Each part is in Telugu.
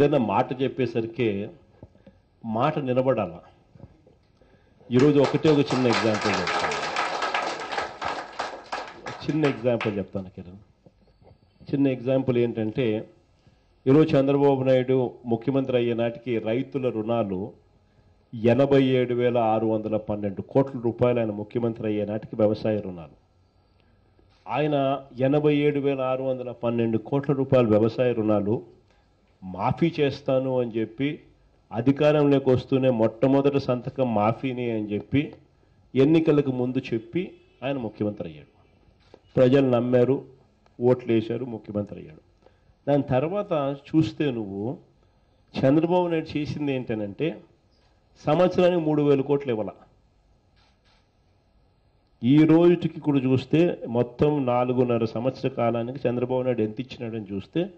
ఏదైనా మాట చెప్పేసరికి మాట నిలబడాల. ఈరోజు ఒకటే ఒక చిన్న ఎగ్జాంపుల్ చెప్తాను. చిన్న ఎగ్జాంపుల్ చెప్తాను కిరణ్. చిన్న ఎగ్జాంపుల్ ఏంటంటే ఈరోజు చంద్రబాబు నాయుడు ముఖ్యమంత్రి అయ్యే నాటికి రైతుల రుణాలు ఎనభై ఏడు వేల ఆరు వందల పన్నెండు కోట్ల రూపాయలు ఆయన ముఖ్యమంత్రి అయ్యే నాటికి వ్యవసాయ రుణాలు. ఆయన ఎనభై ఏడు వేల ఆరు వందల పన్నెండు కోట్ల రూపాయల వ్యవసాయ రుణాలు మాఫీ చేస్తాను అని చెప్పి అధికారంలోకి వస్తూనే మొట్టమొదటి సంతకం మాఫీని అని చెప్పి ఎన్నికలకు ముందు చెప్పి ఆయన ముఖ్యమంత్రి అయ్యాడు. ప్రజలు నమ్మారు ఓట్లు వేశారు ముఖ్యమంత్రి అయ్యాడు. దాని తర్వాత చూస్తే నువ్వు చంద్రబాబు నాయుడు చేసింది ఏంటనంటే సంవత్సరానికి మూడు వేల కోట్లు ఇవ్వాల. ఈ రోజుకి కూడా చూస్తే మొత్తం నాలుగున్నర సంవత్సర కాలానికి చంద్రబాబు నాయుడు ఎంత ఇచ్చినాడని చూస్తే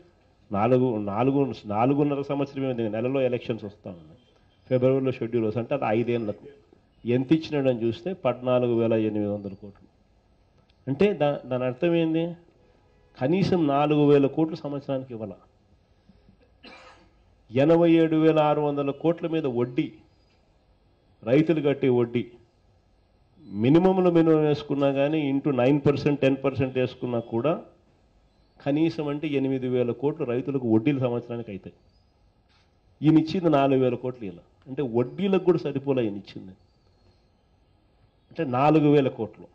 నాలుగు నాలుగు నాలుగున్నర సంవత్సరం ఏమైంది నెలలో ఎలక్షన్స్ వస్తూ ఉన్నాయి ఫిబ్రవరిలో షెడ్యూల్ వస్తుంది. అంటే అది ఐదేళ్ళకు. ఎంత ఇచ్చినాడని చూస్తే పద్నాలుగు వేల ఎనిమిది వందల కోట్లు. అంటే దా దాని అర్థం ఏంది? కనీసం నాలుగు వేల కోట్లు సంవత్సరానికి ఇవ్వాల. ఎనభై ఏడు వేల ఆరు వందల కోట్ల మీద వడ్డీ. రైతులు కట్టే వడ్డీ. మినిమంలో మినిమం వేసుకున్నా కానీ into nine percent ten percent వేసుకున్నా కూడా కనీసం అంటే ఎనిమిది వేల కోట్లు రైతులకు వడ్డీలు సంవత్సరానికి అవుతాయి ఈయన ఇచ్చింది నాలుగు వేల కోట్లు ఇలా అంటే వడ్డీలకు కూడా సరిపోలే ఈయన ఇచ్చింది. అంటే నాలుగు వేల కోట్లు.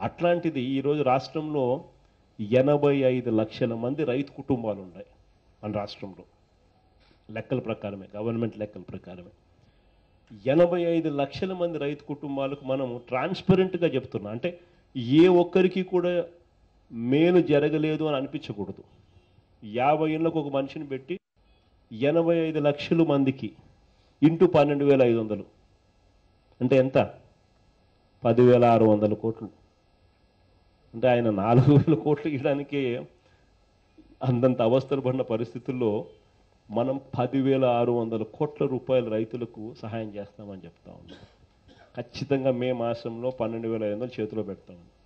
అట్లాంటిది ఈరోజు రాష్ట్రంలో ఎనభై ఐదు లక్షల మంది రైతు కుటుంబాలు ఉన్నాయి మన రాష్ట్రంలో. లెక్కల ప్రకారమే గవర్నమెంట్ లెక్కల ప్రకారమే. ఎనభై ఐదు లక్షల మంది రైతు కుటుంబాలకు మనం ట్రాన్స్పరెంట్గా చెప్తున్నాం. అంటే ఏ ఒక్కరికి కూడా మేలు జరగలేదు అని అనిపించకూడదు. యాభై ఏళ్ళకు ఒక మనిషిని పెట్టి ఎనభై ఐదు లక్షల మందికి ఇంటూ పన్నెండు వేల ఐదు వందలు. అంటే ఎంత? పదివేల ఆరు వందల కోట్లు. అంటే ఆయన నాలుగు వేల కోట్లు ఇవ్వడానికి అంతంత అవస్థలు పడిన పరిస్థితుల్లో మనం పదివేల ఆరు వందల కోట్ల రూపాయల రైతులకు సహాయం చేస్తామని చెప్తా ఉన్నాం. ఖచ్చితంగా మే మాసంలో పన్నెండు వేల ఐదు వందలు చేతిలో పెడతామని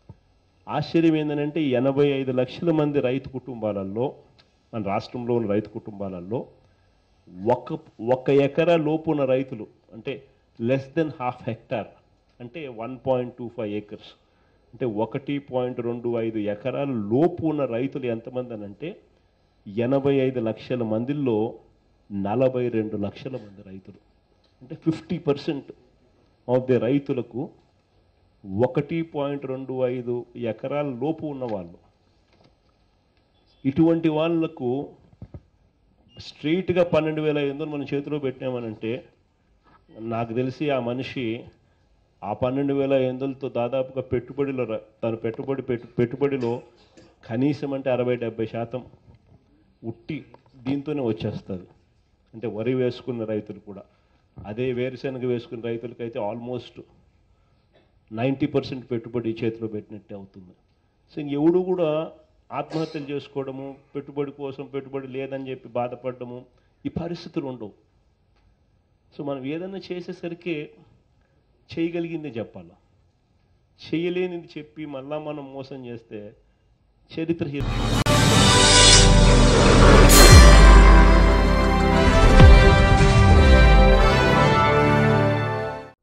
ఆశ్చర్యం ఏంటంటే ఎనభై ఐదు లక్షల మంది రైతు కుటుంబాలలో మన రాష్ట్రంలో ఉన్న రైతు కుటుంబాలలో ఒక ఒక ఎకరా లోపు ఉన్న రైతులు అంటే లెస్ దెన్ హాఫ్ హెక్టార్ అంటే one point two five acres అంటే ఒకటి పాయింట్ రెండు ఐదు ఎకరాల లోపు ఉన్న రైతులు ఎంతమంది అని అంటే ఎనభై ఐదు లక్షల మందిల్లో నలభై రెండు లక్షల మంది రైతులు. అంటే ఫిఫ్టీ పర్సెంట్ ఆఫ్ ది రైతులకు ఒకటి పాయింట్ రెండు ఐదు ఎకరాల లోపు ఉన్న వాళ్ళు ఇటువంటి వాళ్ళకు స్ట్రీట్గా పన్నెండు వేల ఐదు వందలు మనం చేతిలో పెట్టామనంటే నాకు తెలిసి ఆ మనిషి ఆ పన్నెండు వేల ఐదు వందలతో దాదాపుగా పెట్టుబడిలో తను తన పెట్టుబడి పెట్టు పెట్టుబడిలో కనీసం అంటే అరవై డెబ్బై శాతం ఉట్టి దీంతోనే వచ్చేస్తుంది. అంటే వరి వేసుకున్న రైతులు కూడా. అదే వేరుశనగ వేసుకున్న రైతులకైతే ఆల్మోస్ట్ నైంటీ పర్సెంట్ పెట్టుబడి చేతిలో పెట్టినట్టే అవుతుంది. సో ఎవడు కూడా ఆత్మహత్యలు చేసుకోవడము పెట్టుబడి కోసం పెట్టుబడి లేదని చెప్పి బాధపడము ఈ పరిస్థితులు ఉండవు. సో మనం ఏదైనా చేసేసరికి చేయగలిగింది చెప్పాలి? చేయలేనిది చెప్పి మళ్ళా మనం మోసం చేస్తే చరిత్ర